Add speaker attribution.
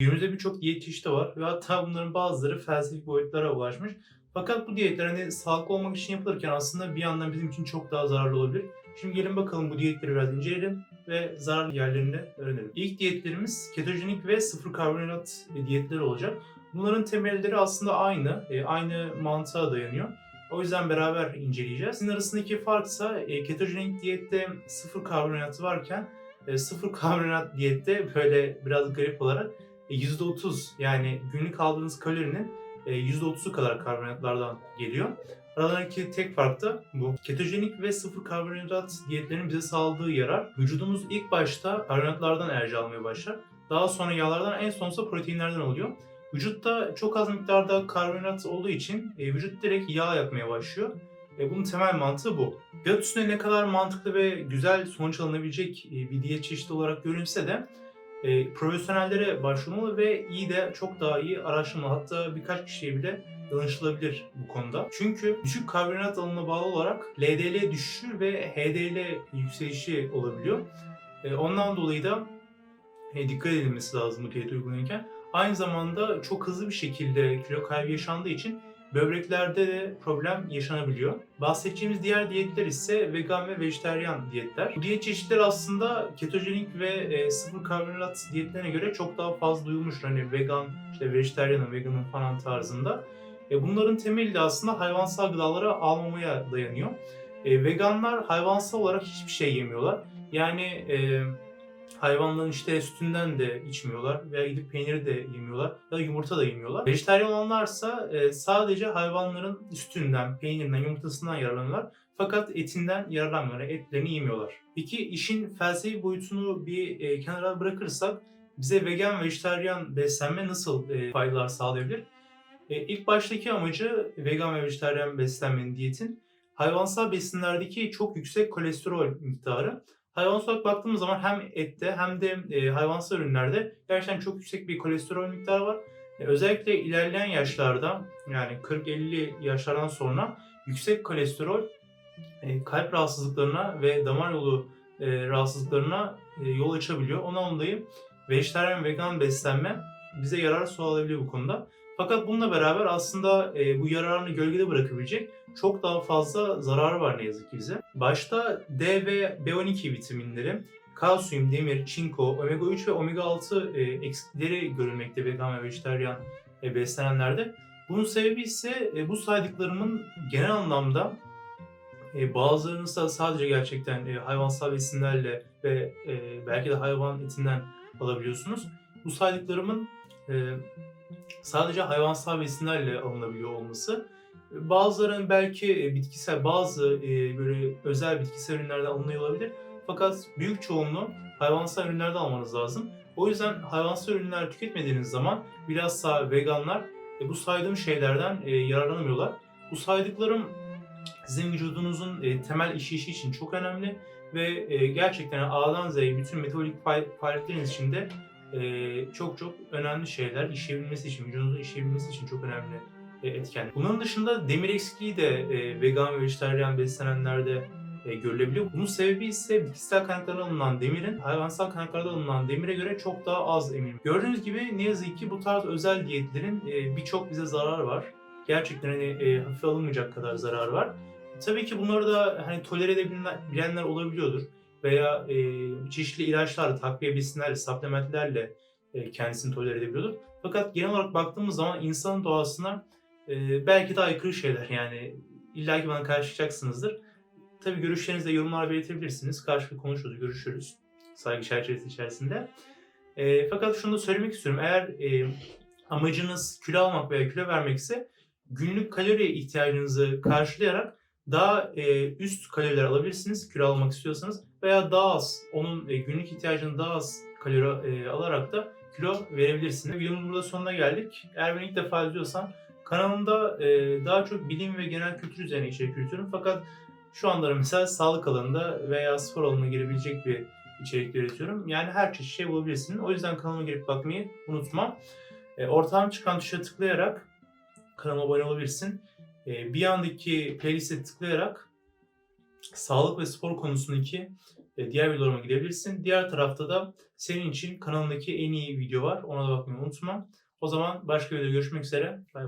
Speaker 1: Günümüzde birçok diyet çeşidi var ve hatta bunların bazıları felsefi boyutlara ulaşmış. Fakat bu diyetler hani sağlıklı olmak için yapılırken aslında bir yandan bizim için çok daha zararlı olabilir. Şimdi gelin bakalım bu diyetleri biraz inceleyelim ve zararlı yerlerini öğrenelim. İlk diyetlerimiz ketojenik ve sıfır karbonhidrat diyetleri olacak. Bunların temelleri aslında aynı, e, aynı mantığa dayanıyor. O yüzden beraber inceleyeceğiz. Sizin arasındaki fark ise e, ketojenik diyette sıfır karbonhidrat varken e, sıfır karbonhidrat diyette böyle biraz garip olarak %30 yani günlük aldığınız kalorinin e, %30'u kadar karbonhidratlardan geliyor. Aralarındaki tek fark da bu. Ketojenik ve sıfır karbonhidrat diyetlerinin bize sağladığı yarar. Vücudumuz ilk başta karbonhidratlardan enerji almaya başlar. Daha sonra yağlardan en sonunda proteinlerden oluyor. Vücutta çok az miktarda karbonhidrat olduğu için e, vücut direkt yağ yakmaya başlıyor. E, bunun temel mantığı bu. Üstüne ne kadar mantıklı ve güzel sonuç alınabilecek e, bir diyet çeşidi olarak görünse de e, profesyonellere başvurmalı ve iyi de çok daha iyi araştırmalı. Hatta birkaç kişiye bile danışılabilir bu konuda. Çünkü düşük karbonhidrat alımına bağlı olarak LDL düşüşü ve HDL yükselişi olabiliyor. E, ondan dolayı da e, dikkat edilmesi lazım bu diyeti uygulanırken. Aynı zamanda çok hızlı bir şekilde kilo kaybı yaşandığı için böbreklerde de problem yaşanabiliyor. Bahsedeceğimiz diğer diyetler ise vegan ve vejetaryen diyetler. Bu diyet çeşitleri aslında ketojenik ve e, sıfır karbonhidrat diyetlerine göre çok daha fazla duyulmuş. Hani vegan, işte vejetaryenin, veganın falan tarzında. E, bunların temeli de aslında hayvansal gıdaları almamaya dayanıyor. E, veganlar hayvansal olarak hiçbir şey yemiyorlar. Yani e, hayvanların işte sütünden de içmiyorlar veya gidip peyniri de yemiyorlar ya da yumurta da yemiyorlar. Vejetaryen olanlarsa e, sadece hayvanların sütünden, peynirinden, yumurtasından yararlanıyorlar. Fakat etinden yararlanmıyorlar, etlerini yemiyorlar. Peki işin felsefi boyutunu bir e, kenara bırakırsak bize vegan ve vejetaryen beslenme nasıl e, faydalar sağlayabilir? E, ilk baştaki amacı vegan ve vejetaryen beslenmenin diyetin hayvansal besinlerdeki çok yüksek kolesterol miktarı. Hayvansal olarak baktığımız zaman hem ette hem de e, hayvansal ürünlerde gerçekten çok yüksek bir kolesterol miktarı var. E, özellikle ilerleyen yaşlarda yani 40-50 yaşlardan sonra yüksek kolesterol e, kalp rahatsızlıklarına ve damar yolu e, rahatsızlıklarına e, yol açabiliyor. Ondan dolayı vejetaryen vegan beslenme bize yarar sağlayabiliyor bu konuda. Fakat bununla beraber aslında e, bu yararını gölgede bırakabilecek çok daha fazla zararı var ne yazık ki bize. Başta D ve B12 vitaminleri, kalsiyum, demir, çinko, omega 3 ve omega 6 e, eksikleri görülmekte vegan ve vejetaryen e, beslenenlerde. Bunun sebebi ise e, bu saydıklarımın genel anlamda e, bazılarını sa- sadece gerçekten e, hayvansal besinlerle ve e, belki de hayvan etinden alabiliyorsunuz. Bu saydıklarımın e, sadece hayvansal besinlerle alınabiliyor olması. Bazılarının belki e, bitkisel, bazı e, böyle özel bitkisel ürünlerden alınıyor olabilir. Fakat büyük çoğunluğu hayvansal ürünlerden almanız lazım. O yüzden hayvansal ürünler tüketmediğiniz zaman bilhassa veganlar e, bu saydığım şeylerden e, yararlanamıyorlar. Bu saydıklarım sizin vücudunuzun e, temel işleyişi için çok önemli ve e, gerçekten A'dan Z'ye bütün metabolik faal- faaliyetleriniz için de e, çok çok önemli şeyler işleyebilmesi için, vücudunuzun işleyebilmesi için çok önemli e, etken. Bunun dışında demir eksikliği de e, vegan ve vejetaryen beslenenlerde e, görülebiliyor. Bunun sebebi ise bitkisel kaynaklardan alınan demirin hayvansal kaynaklardan alınan demire göre çok daha az eminim. Gördüğünüz gibi ne yazık ki bu tarz özel diyetlerin e, birçok bize zararı var. Gerçekten hani e, hafife alınmayacak kadar zarar var. Tabii ki bunları da hani tolere edebilenler olabiliyordur veya e, çeşitli ilaçlarla, takviye besinlerle, supplementlerle e, kendisini tolere edebiliyordur. Fakat genel olarak baktığımız zaman insanın doğasına e, belki de aykırı şeyler yani illa ki bana karşı çıkacaksınızdır. Tabii görüşlerinizi de yorumlara belirtebilirsiniz. Karşılıklı konuşuruz, görüşürüz. Saygı çerçevesi içerisinde. E, fakat şunu da söylemek istiyorum. Eğer e, amacınız kilo almak veya kilo vermek ise günlük kalori ihtiyacınızı karşılayarak daha e, üst kaloriler alabilirsiniz kilo almak istiyorsanız veya daha az onun e, günlük ihtiyacını daha az kalori e, alarak da kilo verebilirsiniz. Videomuzun burada sonuna geldik. Eğer beni ilk defa izliyorsan kanalımda e, daha çok bilim ve genel kültür üzerine içerik üretiyorum. Fakat şu anda mesela sağlık alanında veya spor alanına girebilecek bir içerik üretiyorum. Yani her çeşit şey bulabilirsin. O yüzden kanalıma girip bakmayı unutma. Ortağım çıkan tuşa tıklayarak kanalıma abone olabilirsin. Bir yandaki playlist'e tıklayarak sağlık ve spor konusundaki e, diğer videolarıma gidebilirsin. Diğer tarafta da senin için kanalındaki en iyi video var. Ona da bakmayı unutma. O zaman başka videoda görüşmek üzere. Bay.